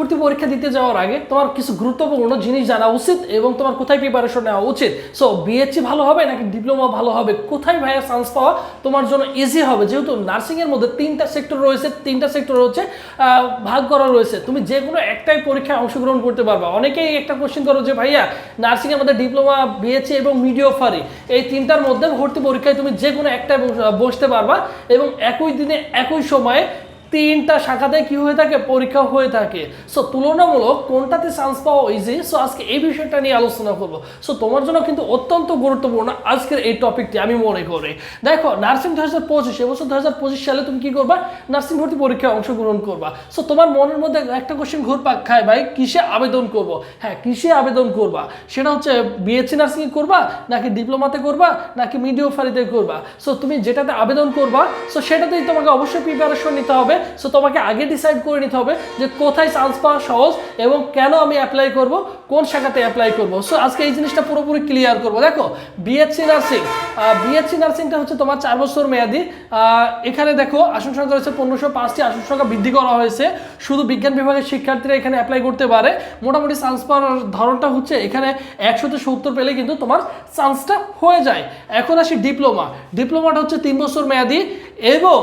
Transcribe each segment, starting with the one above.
ভর্তি পরীক্ষা দিতে যাওয়ার আগে তোমার কিছু গুরুত্বপূর্ণ জিনিস জানা উচিত এবং তোমার কোথায় প্রিপারেশন নেওয়া উচিত? সো বিএসসি ভালো হবে নাকি ডিপ্লোমা ভালো হবে? কোথায় ভাইয়া চান্স পাওয়া? তোমার জন্য ইজি হবে। যেহেতু নার্সিংয়ের মধ্যে তিনটা সেক্টর রয়েছে, তিনটা সেক্টর হচ্ছে ভাগ করা রয়েছে। তুমি যে কোনো একটাই পরীক্ষায় অংশগ্রহণ করতে পারবা। অনেকেই একটা কোশ্চেন করো যে, ভাইয়া নার্সিংয়ের মধ্যে ডিপ্লোমা বিএসসি এবং মিডিও ফারি এই তিনটার মধ্যে ভর্তি পরীক্ষায় তুমি যে কোনো একটায় বস- বসতে পারবা এবং একই দিনে একই সময়ে তিনটা শাখাতে কি হয়ে থাকে? পরীক্ষা হয়ে থাকে। সো তুলনামূলক কোনটাতে চান্স পাওয়া ইজি সো আজকে এই বিষয়টা নিয়ে আলোচনা করব। সো তোমার জন্য কিন্তু অত্যন্ত গুরুত্বপূর্ণ আজকের এই টপিকটি আমি মনে করি। দেখো নার্সিং দু হাজার পঁচিশ এবছর দু হাজার পঁচিশ সালে তুমি কি করবা? নার্সিং ভর্তি পরীক্ষায় অংশগ্রহণ করবা। সো তোমার মনের মধ্যে একটা কোশ্চেন ঘুরপাক খায়, ভাই, কিসে আবেদন করব? হ্যাঁ কিসে আবেদন করবা? সেটা হচ্ছে বিএসসি নার্সিং করবা, নাকি ডিপ্লোমাতে করবা, নাকি মিডিও ফারিতে করবা? সো তুমি যেটাতে আবেদন করবা সো সেটাতেই তোমাকে অবশ্যই প্রিপারেশন নিতে হবে। সো তোমাকে আগে ডিসাইড করে নিতে হবে যে কোথায় চান্স পাওয়া সহজ এবং কেন আমি অ্যাপ্লাই করব, কোন শাখাতে অ্যাপ্লাই করব। সো আজকে এই জিনিসটা পুরোপুরি ক্লিয়ার করব। দেখো বিএসসি নার্সিং বিএসসি নার্সিংটা হচ্ছে তোমার চার বছর মেয়াদি। এখানে দেখো, আসন সংখ্যা রয়েছে পনেরোশো পাঁচটি, আসন সংখ্যা বৃদ্ধি করা হয়েছে। শুধু বিজ্ঞান বিভাগের শিক্ষার্থীরা এখানে অ্যাপ্লাই করতে পারে। মোটামুটি চান্স পাওয়ার ধরনটা হচ্ছে এখানে একশোতে সত্তর পেলে কিন্তু তোমার চান্সটা হয়ে যায়। এখন আসি ডিপ্লোমা ডিপ্লোমাটা হচ্ছে তিন বছর মেয়াদি এবং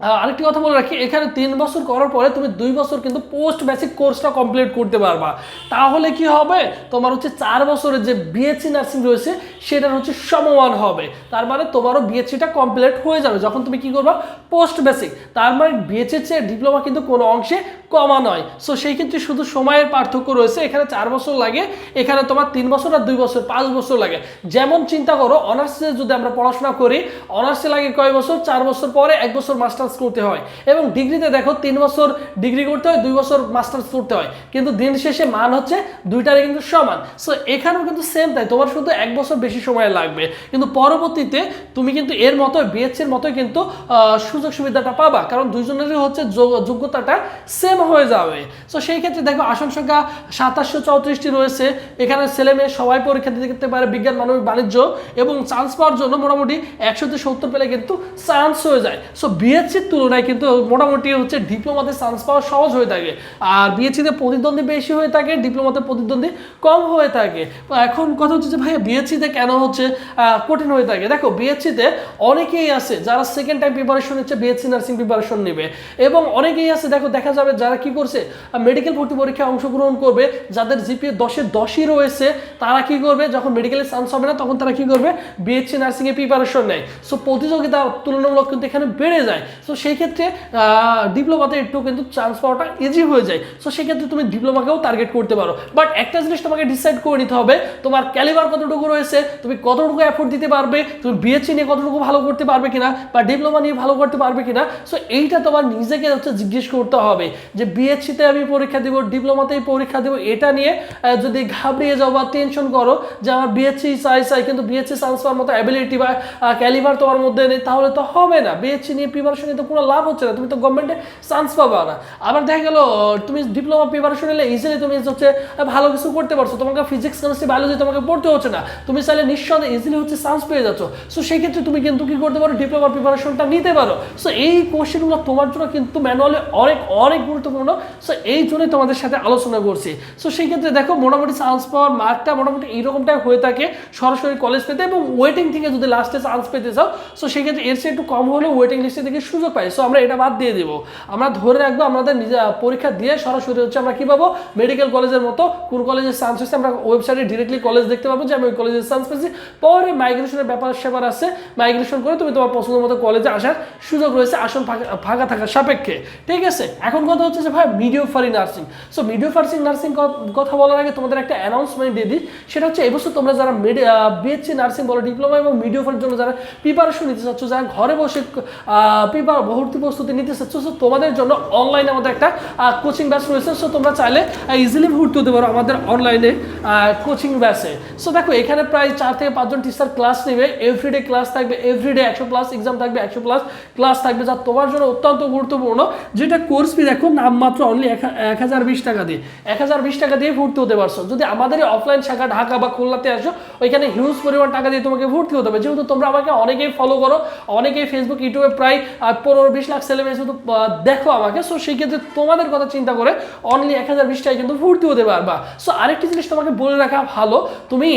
আরেকটি কথা বলে রাখি, এখানে তিন বছর করার পরে তুমি দুই বছর কিন্তু পোস্ট বেসিক কোর্সটা কমপ্লিট করতে পারবা। তাহলে কি হবে? তোমার হচ্ছে চার বছরের যে বিএসসি নার্সিং রয়েছে, সেটার হচ্ছে সমমান হবে। তার মানে তোমারও বিএসসিটা কমপ্লিট হয়ে যাবে। যখন তুমি কি করবা? পোস্ট বেসিক তার মানে বিএসসির চেয়ে ডিপ্লোমা কিন্তু কোনো অংশে কমা নয়। সো সেই ক্ষেত্রে শুধু সময়ের পার্থক্য রয়েছে। এখানে চার বছর লাগে, এখানে তোমার তিন বছর আর দুই বছর, পাঁচ বছর লাগে। যেমন চিন্তা করো, অনার্সে যদি আমরা পড়াশোনা করি, অনার্সে লাগে কয় বছর? চার বছর পরে, এক বছর মাস্টার্স করতে হয়। এবং ডিগ্রিতে দেখো তিন বছর ডিগ্রি করতে হয়, দুই বছর মাস্টার্স করতে হয়। কিন্তু দিন শেষে মান হচ্ছে দুইটারই কিন্তু সমান। সো এখানেও কিন্তু সেম তাই। তোমার শুধু এক বছর বেশি সময় লাগবে। কিন্তু পরবর্তীতে তুমি কিন্তু এর মতো বিএসসির মতোই কিন্তু সুযোগ সুবিধাটা পাবা। কারণ দুইজনেরই হচ্ছে যোগ্যতাটা সেম হয়ে যাবে। সো সেই ক্ষেত্রে দেখো আসন সংখ্যা সাতাশশো চৌত্রিশটি রয়েছে। এখানে ছেলে মেয়ে সবাই পরীক্ষা দিতে পারে, বিজ্ঞান, মানবিক, বাণিজ্য এবং চান্স পাওয়ার জন্য মোটামুটি একশোতে সত্তর পেলে কিন্তু চান্স হয়ে যায়। সো বিএসসির তুলনায় কিন্তু মোটামুটি হচ্ছে ডিপ্লোমাতে চান্স পাওয়া সহজ হয়ে থাকে। আর বিএসসিতে প্রতিদ্বন্দ্বী বেশি হয়ে থাকে, ডিপ্লোমাতে প্রতিদ্বন্দ্বী কম হয়ে থাকে। এখন কথা হচ্ছে যে ভাইয়া বিএসসিতে কেন হচ্ছে কঠিন হয়ে থাকে। দেখো বিএসসিতে অনেকেই আছে যারা সেকেন্ড টাইম প্রিপারেশন হচ্ছে বিএসসি নার্সিং প্রিপারেশন নেবে। এবং অনেকেই আছে, দেখো, দেখা যাবে যারা কি করছে মেডিকেল ভর্তি পরীক্ষায় অংশগ্রহণ করবে, যাদের জিপিএ দশে দশই রয়েছে, তারা কি করবে, যখন মেডিকেলে চান্স হবে না, তখন তারা কি করবে বিএসসি নার্সিং এ প্রিপারেশন নেয়। সো প্রতিযোগিতা তুলনামূলক কিন্তু এখানে বেড়ে যায়। সো সেই ক্ষেত্রে ডিপ্লোমাতে একটু কিন্তু চান্স পাওয়াটা ইজি হয়ে যায়। সো সেক্ষেত্রে তুমি ডিপ্লোমাকেও টার্গেট করতে পারো। বাট একটা জিনিস তোমাকে ডিসাইড করে নিতে হবে, তোমার ক্যালিবার কতটুকু রয়েছে, তুমি কতটুকু এফোর্ট দিতে পারবে, তুমি বিএসসি নিয়ে কতটুকু ভালো করতে পারবে কিনা, বা ডিপ্লোমা নিয়ে ভালো করতে পারবে কিনা। সো এইটা তোমার নিজেকে হচ্ছে জিজ্ঞেস করতে হবে যে বিএসসিতে আমি পরীক্ষা দিব ডিপ্লোমাতেই পরীক্ষা দেবো, এটা নিয়ে যদি ঘাবড়িয়ে যাও বা টেনশন করো যে আমার বিএসসি চাই চাই, কিন্তু বিএসসি চান্স পাওয়ার মতো অ্যাবিলিটি বা ক্যালিভার তোমার মধ্যে নেই, তাহলে তো হবে না। বিএসসি নিয়ে প্রিপারেশন নিতে কোনো লাভ হচ্ছে না, তুমি তো গভর্নমেন্টে চান্স পাবা না। আবার দেখা গেল, তুমি ডিপ্লোমা প্রিপারেশন নিলে ইজিলি তুমি হচ্ছে, ভালো কিছু করতে পারছ, তোমাকে ফিজিক্স কেমিস্ট্রি বায়োলজি তোমাকে পড়তে হচ্ছে না। তুমি চাইলে নিঃসন্দেহে ইজিলি হচ্ছে চান্স পেয়ে যাচ্ছ। সো সেই ক্ষেত্রে তুমি কিন্তু কি করতে পারো ডিপ্লোমা প্রিপারেশনটা নিতে পারো। সো এই কোশ্চেনগুলো তোমার জন্য কিন্তু ম্যানুয়ালি অনেক অনেক গুরুত্বপূর্ণ। সো এই জন্যই তোমাদের সাথে আলোচনা করছি। সো সেই ক্ষেত্রে দেখো, মোটামুটি চান্স পাওয়ার মার্কটা মোটামুটি এইরকমটাই হয়ে থাকে সরাসরি কলেজ পেতে এবং ওয়েটিং থেকে যদি লাস্টে চান্স পেতে চাও সো সেক্ষেত্রে এর চেয়ে একটু কম হলেও ওয়েটিং লিস্টে থেকে সুযোগ পাই। সো আমরা এটা বাদ দিয়ে দেবো। আমরা ধরে রাখব, আমাদের নিজে পরীক্ষা দিয়ে সরাসরি হচ্ছে আমরা কি পাবো? মেডিকেল কলেজের মতো, কোন কলেজের চান্স হচ্ছে, আমরা ওয়েবসাইটে ডিরেক্টলি কলেজ দেখতে পাবো যে আমি ওই কলেজের চান্স পেয়েছি। পরে মাইগ্রেশনের ব্যাপার স্যাপার আছে। মাইগ্রেশন করে তুমি তোমার পছন্দ মতো কলেজে আসার সুযোগ রয়েছে আসন ফাঁকা থাকার সাপেক্ষে। ঠিক আছে? এখন কথা হচ্ছে যে ভাই midwifery nursing so midwifery nursing কথা বলার আগে তোমাদের একটা অ্যানাউন্সমেন্ট দিয়ে দিই। সেটা হচ্ছে এবছর তোমরা যারা বিএসসি নার্সিং বলো ডিপ্লোমা এবং মিডিও ফারির জন্য যারা প্রিপারেশন নিতে চাচ্ছ, যারা ঘরে বসে প্রিপার ভর্তি প্রস্তুতি নিতে চাচ্ছ সো তোমাদের জন্য অনলাইনে আমাদের একটা কোচিং ব্যাচ রয়েছে সো তোমরা চাইলে ইজিলি ভর্তি হতে পারো আমাদের অনলাইনে কোচিং ব্যাচে সো দেখো, এখানে প্রায় চার থেকে পাঁচজন টিচার ক্লাস নেবে এভরিডে ক্লাস থাকবে এভরিডে একশো প্লাস এক্সাম থাকবে একশো প্লাস ক্লাস থাকবে, যা তোমার জন্য অত্যন্ত গুরুত্বপূর্ণ, যেটা কোর্স ফি দেখো নামমাত্র অনলি এক হাজার বিশ টাকা দিয়ে, এক হাজার বিশ টাকা দিয়ে ভর্তি হতে পারছ। যদি আমাদের অফলাইন শাখা ঢাকা বা খুলনাতে আসো, ওইখানে হিউজ পরিমাণ টাকা দিয়ে তোমাকে ভর্তি হতে হবে। যেহেতু তোমরা আমাকে অনেকেই ফলো করো, অনেকেই ফেসবুক ইউটিউবে প্রায় পনেরো বিশ লাখ ছেলে মেয়ে শুধু দেখো আমাকে সো সেই ক্ষেত্রে তোমাদের কথা চিন্তা করে অনলি এক হাজার বিশ টাকায় কিন্তু ভর্তি হতে পারবা। সো আরেকটি জিনিস তোমাকে বলে রাখা ভালো, তুমি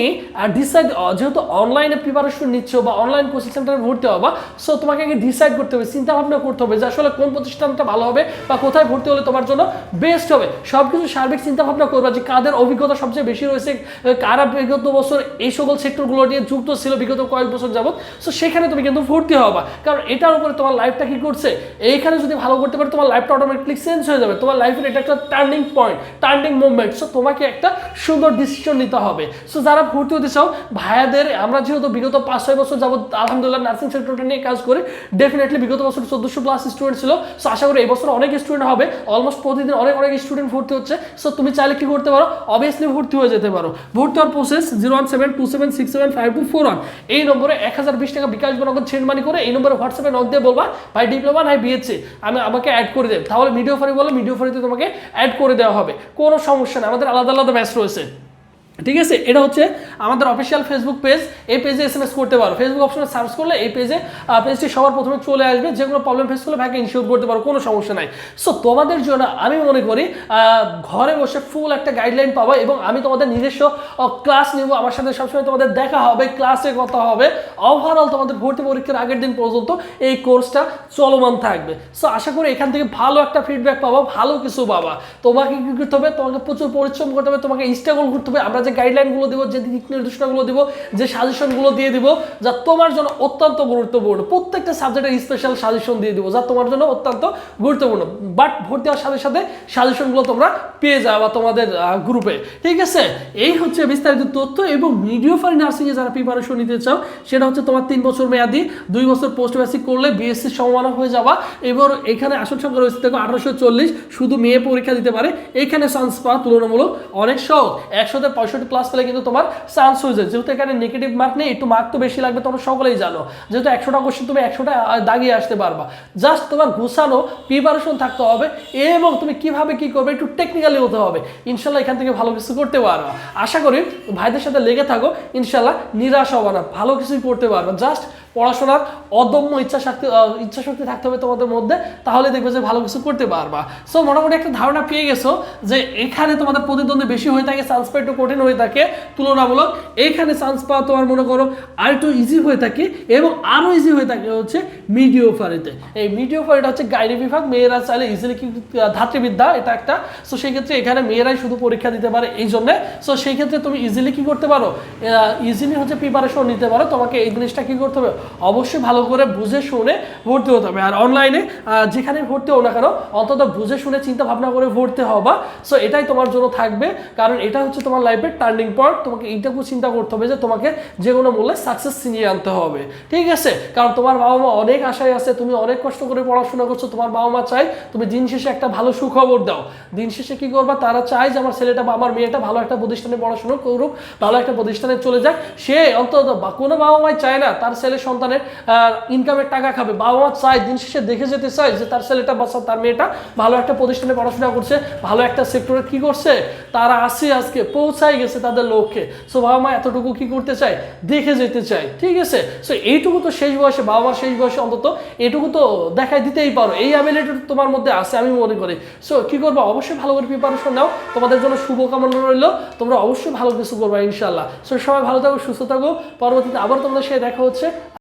ডিসাইড যেহেতু অনলাইনে প্রিপারেশন নিচ্ছ বা অনলাইন কোচিং সেন্টারে ভর্তি হবা সো তোমাকে আগে ডিসাইড করতে হবে চিন্তা ভাবনা করতে হবে যে আসলে কোন প্রতিষ্ঠানটা ভালো হবে বা কোথায় ভর্তি হলে তোমার জন্য বেস্ট হবে। সব কিছু সার্বিক চিন্তা ভাবনা করবা যে কাদের অভিজ্ঞতা সবচেয়ে বেশি রয়েছে কারা বিগত বছর এই সকল সেক্টরগুলো নিয়ে যুক্ত ছিল বিগত কয়েক বছর যাবত সো সেখানে তুমি কিন্তু ভর্তি হবা। কারণ এটার উপরে তোমার লাইফটা কি করছে, এইখানে যদি ভালো করতে পারো, তোমার লাইফটা অটোমেটিকলি চেঞ্জ হয়ে যাবে। তোমার লাইফের এটা একটা turning point turning movement so তোমাকে একটা সুন্দর ডিসিশন নিতে হবে। সো যারা ভর্তি হতে চাও, ভাইয়াদের, আমরা যেহেতু বিগত পাঁচ, ছয় বছর যাবত আলহামদুলিল্লাহ নার্সিং সেক্টরটা নিয়ে কাজ করি ডেফিনেটলি বিগত বছর চোদ্দশো প্লাস স্টুডেন্ট ছিল। সো আশা করি এই বছর অনেক স্টুডেন্ট হবে। অলমোস্ট প্রতিদিন অনেক অনেক স্টুডেন্ট ভর্তি হচ্ছে। সো তুমি চাইলে কি করতে পারো? অবভিয়াসলি ভর্তি হয়ে যেতে পারো। ভর্তি হওয়ার process zero one seven two seven six seven five two four one এই নম্বরে এক হাজার বিশ টাকা বিকাশ নগদ ছেড় মানি করে এই নম্বরে হোয়াটসঅ্যাপে নক দিয়ে বলবা। ভাই ডিপ্লোমা নাই বিএসসি আমি আমাকে অ্যাড করে দেব। তাহলে মিডিও ফারি বলো মিডিও ফারিতে তোমাকে অ্যাড করে দেওয়া হবে। কোনো সমস্যা নেই, আমাদের আলাদা আলাদা ব্যাচ রয়েছে। ঠিক আছে? এটা হচ্ছে আমাদের অফিসিয়াল ফেসবুক পেজ এই পেজে এস এম এস করতে পারো। ফেসবুক অপশনে সার্চ করলে এই পেজে পেজটি সবার প্রথমে চলে আসবে। যে কোনো প্রবলেম ফেস করলে ভাইকে ইনশিওর করতে পারো, কোনো সমস্যা নাই। সো তোমাদের জন্য আমি মনে করি ঘরে বসে ফুল একটা গাইডলাইন পাবো এবং আমি তোমাদের নিজস্ব ক্লাস নিব। আমার সাথে সবসময় তোমাদের দেখা হবে ক্লাসে কথা হবে। ওভারঅল তোমাদের ভর্তি পরীক্ষার আগের দিন পর্যন্ত এই কোর্সটা চলমান থাকবে। সো আশা করি এখান থেকে ভালো একটা ফিডব্যাক পাবো, ভালো কিছু পাবা। তোমাকে কি করতে হবে? তোমাকে প্রচুর পরিশ্রম করতে হবে, তোমাকে স্ট্রাগল করতে হবে। আমরা যে গাইডলাইনগুলো দিব, যে দিক নির্দেশনাগুলো দিব, যে সাজেশনগুলো দিয়ে দিব, যা তোমার জন্য অত্যন্ত গুরুত্বপূর্ণ। প্রত্যেকটা সাবজেক্টের স্পেশাল সাজেশন দিয়ে দিব, যা তোমার জন্য অত্যন্ত গুরুত্বপূর্ণ। বাট ভর্তি হওয়ার সাথে সাথে সাজেশনগুলো তোমরা পেয়ে যাবা তোমাদের গ্রুপে ঠিক আছে? এই হচ্ছে বিস্তারিত তথ্য এবং মিডিও ফারি নার্সিংয়ে যারা প্রিপারেশন নিতে চাও, সেটা হচ্ছে তোমার তিন বছর মেয়াদি, দুই বছর পোস্ট বেসিক করলে বিএসসি সমমানা হয়ে যাওয়া এবার এখানে আসন সংখ্যা রয়েছে দেখো আঠারোশো চল্লিশ, শুধু মেয়ে পরীক্ষা দিতে পারে। এখানে চান্স পাওয়া তুলনামূলক অনেক সহজ। একশোতে পঁয়ষট্টি প্লাস পেলে কিন্তু তোমার চান্স হয়ে যায়। যেহেতু এখানে নেগেটিভ মার্ক নেই, একটু মার্ক তো বেশি লাগবে, তোমরা সকলেই জানো। যেহেতু একশোটা কোশ্চেন তুমি একশোটা দাগিয়ে আসতে পারবা। জাস্ট তোমার গুছানো প্রিপারেশন থাকতে হবে এবং তুমি কীভাবে কি করবে, একটু টেকনিক্যালি হতে হবে। ইনশাল্লাহ এখান থেকে ভালো কিছু করতে পারবা। আশা করি ভাইদের সাথে লেগে থাকো, ইনশাল্লাহ নিরাশ হবে না, ভালো কিছুই করতে পারবা। জাস্ট পড়াশোনার অদম্য ইচ্ছা শক্তি ইচ্ছা শক্তি থাকতে হবে তোমাদের মধ্যে, তাহলে দেখবে যে ভালো কিছু করতে পারবা। সো মোটামুটি একটা ধারণা পেয়ে গেছো যে এখানে তোমাদের প্রতিদ্বন্দ্বী বেশি হয়ে থাকে চান্স পাওয়া একটু কঠিন হয়ে থাকে, তুলনামূলক। এইখানে চান্স পাওয়া তোমার মনে করো আর একটু ইজি হয়ে থাকে এবং আরও ইজি হয়ে থাকে হচ্ছে মিডিও ফারিতে এই মিডিও ফারিটা হচ্ছে গাইনি বিভাগ, মেয়েরা চাইলে ইজিলি ধাত্রীবিদ্যা, এটা একটা। সো সেই ক্ষেত্রে এখানে মেয়েরাই শুধু পরীক্ষা দিতে পারে এই জন্যে। সো সেই ক্ষেত্রে তুমি ইজিলি কি করতে পারো? ইজিলি হচ্ছে প্রিপারেশন নিতে পারো। তোমাকে এই জিনিসটা কি করতে হবে? অবশ্যই ভালো করে বুঝে শুনে ভর্তি হতে হবে। আর অনলাইনে যেখানে ভর্তি হও না কেন, অন্তত বুঝে শুনে চিন্তা ভাবনা করে ভর্তি হবা। সো এটাই তোমার জন্য থাকবে। কারণ এটা হচ্ছে তোমার লাইফের টার্নিং পয়েন্ট তোমাকে এইটুকু চিন্তা করতে হবে যে তোমাকে যে কোনো মূল্যে সাকসেস ছিনিয়ে আনতে হবে। ঠিক আছে? কারণ তোমার বাবা মা অনেক আশায় আছে, তুমি অনেক কষ্ট করে পড়াশোনা করছ, তোমার বাবা মা চাই তুমি দিন শেষে একটা ভালো সুখবর দাও। দিন শেষে কি করবা? তারা চায় যে আমার ছেলেটা বা আমার মেয়েটা ভালো একটা প্রতিষ্ঠানে পড়াশোনা করুক, ভালো একটা প্রতিষ্ঠানে চলে যাক। সে অন্তত কোনো বাবা মাই চায় না তার ছেলে সন্তানের ইনকামের টাকা খাবে। বাবা মা চায়, দিন শেষে দেখে যেতে চায় যে তার ছেলেটা বা তার মেয়েটা ভালো একটা প্রতিষ্ঠানে পড়াশোনা করছে, ভালো একটা সেক্টরে কি করছে? তারা আসে আজকে পৌঁছাই গেছে তাদের লক্ষ্যে। সো বাবা মা এতটুকু কি করতে চায়? দেখে যেতে চায়। ঠিক আছে? সো এইটুকু তো শেষ বয়সে বাবা মার শেষ বয়সে অন্তত এইটুকু তো দেখাই দিতেই পারো। এই অ্যাবিলিটি তোমার মধ্যে আছে, আমি মনে করি। সো কি করব? অবশ্যই ভালো করে প্রিপারেশন নাও। তোমাদের জন্য শুভকামনা রইল। তোমরা অবশ্যই ভালো কিছু করবে ইনশাল্লাহ সো সবাই ভালো থাকো, সুস্থ থাকো। পরবর্তীতে আবার তোমাদের সাথে দেখা হচ্ছে।